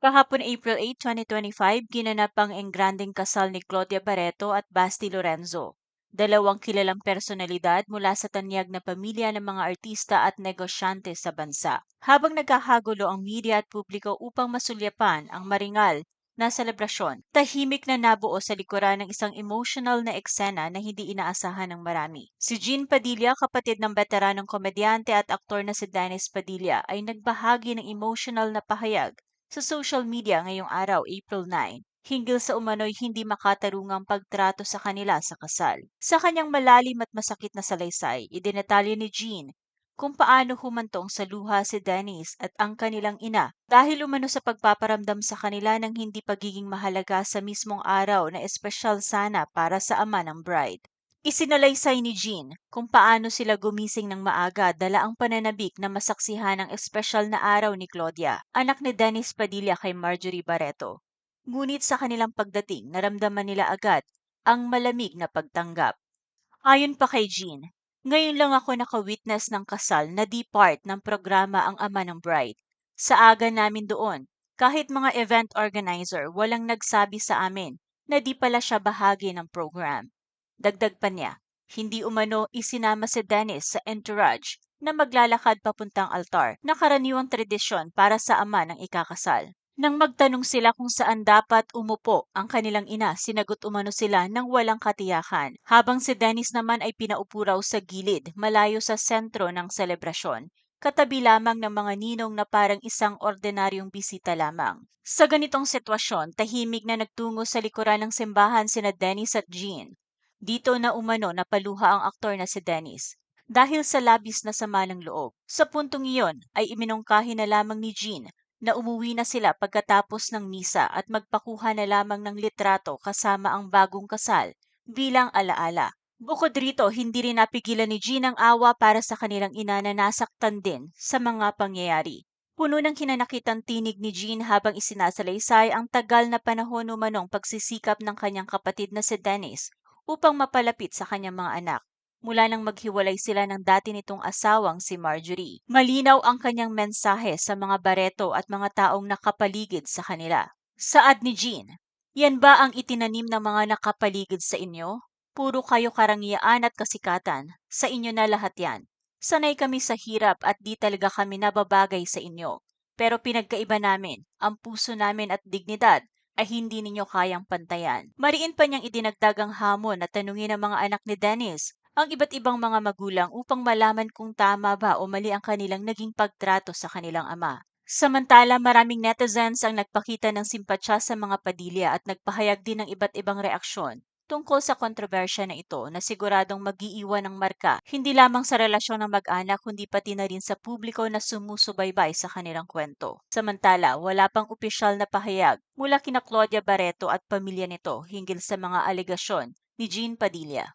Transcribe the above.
Kahapon April 8, 2025, ginanap ang engranding kasal ni Claudia Barreto at Basti Lorenzo, dalawang kilalang personalidad mula sa tanyag na pamilya ng mga artista at negosyante sa bansa. Habang nagkakagulo ang media at publiko upang masulyapan ang maringal na selebrasyon, tahimik na nabuo sa likuran ng isang emotional na eksena na hindi inaasahan ng marami. Si Jean Padilla, kapatid ng veteranong komedyante at aktor na si Dennis Padilla, ay nagbahagi ng emotional na pahayag sa social media ngayong araw, April 9, hinggil sa umano'y hindi makatarungang pagtrato sa kanila sa kasal. Sa kanyang malalim at masakit na salaysay, idinetalye ni Jean kung paano humantong sa luha si Dennis at ang kanilang ina dahil umano sa pagpaparamdam sa kanila ng hindi pagiging mahalaga sa mismong araw na espesyal sana para sa ama ng bride. Isinalaysay ni Jean kung paano sila gumising ng maaga dala ang pananabik na masaksihan ang espesyal na araw ni Claudia, anak ni Dennis Padilla kay Marjorie Barreto. Ngunit sa kanilang pagdating, naramdaman nila agad ang malamig na pagtanggap. Ayon pa kay Jean, ngayon lang ako nakawitness ng kasal na di part ng programa ang ama ng bride. Sa aga namin doon, kahit mga event organizer, walang nagsabi sa amin na di pala siya bahagi ng program. Dagdag pa niya, hindi umano isinama si Dennis sa entourage na maglalakad papuntang altar na karaniwang tradisyon para sa ama ng ikakasal. Nang magtanong sila kung saan dapat umupo ang kanilang ina, sinagot umano sila ng walang katiyakan. Habang si Dennis naman ay pinaupo raw sa gilid, malayo sa sentro ng selebrasyon katabi lamang ng mga ninong na parang isang ordinaryong bisita lamang. Sa ganitong sitwasyon, tahimik na nagtungo sa likuran ng simbahan sina Dennis at Jean. Dito na umano napaluha ang aktor na si Dennis dahil sa labis na sama ng loob. Sa puntong iyon ay iminungkahi na lamang ni Jean na umuwi na sila pagkatapos ng misa at magpakuha na lamang ng litrato kasama ang bagong kasal bilang alaala. Bukod rito, hindi rin napigilan ni Jean ang awa para sa kanilang ina na nasaktan din sa mga pangyayari. Puno ng kinanakitan tinig ni Jean habang isinasalaysay ang tagal na panahon umanong pagsisikap ng kanyang kapatid na si Dennis upang mapalapit sa kanyang mga anak mula nang maghiwalay sila ng dati nitong asawang si Marjorie. Malinaw ang kanyang mensahe sa mga bareto at mga taong nakapaligid sa kanila. Saad ni Jean, yan ba ang itinanim ng mga nakapaligid sa inyo? Puro kayo karangyaan at kasikatan. Sa inyo na lahat yan. Sanay kami sa hirap at di talaga kami nababagay sa inyo. Pero pinagkaiba namin, ang puso namin at dignidad ay hindi ninyo kayang pantayan. Mariin pa niyang idinagdag ang hamon na tanungin ng mga anak ni Dennis ang iba't ibang mga magulang upang malaman kung tama ba o mali ang kanilang naging pagtrato sa kanilang ama. Samantala, maraming netizens ang nagpakita ng simpatsya sa mga padilya at nagpahayag din ng iba't ibang reaksyon tungkol sa kontrobersya na ito na siguradong mag-iiwan ng marka hindi lamang sa relasyon ng mag-anak kundi pati na rin sa publiko na sumusubaybay sa kanilang kwento. Samantala, wala pang opisyal na pahayag mula kina Claudia Barreto at pamilya nito hinggil sa mga alegasyon ni Jean Padilla.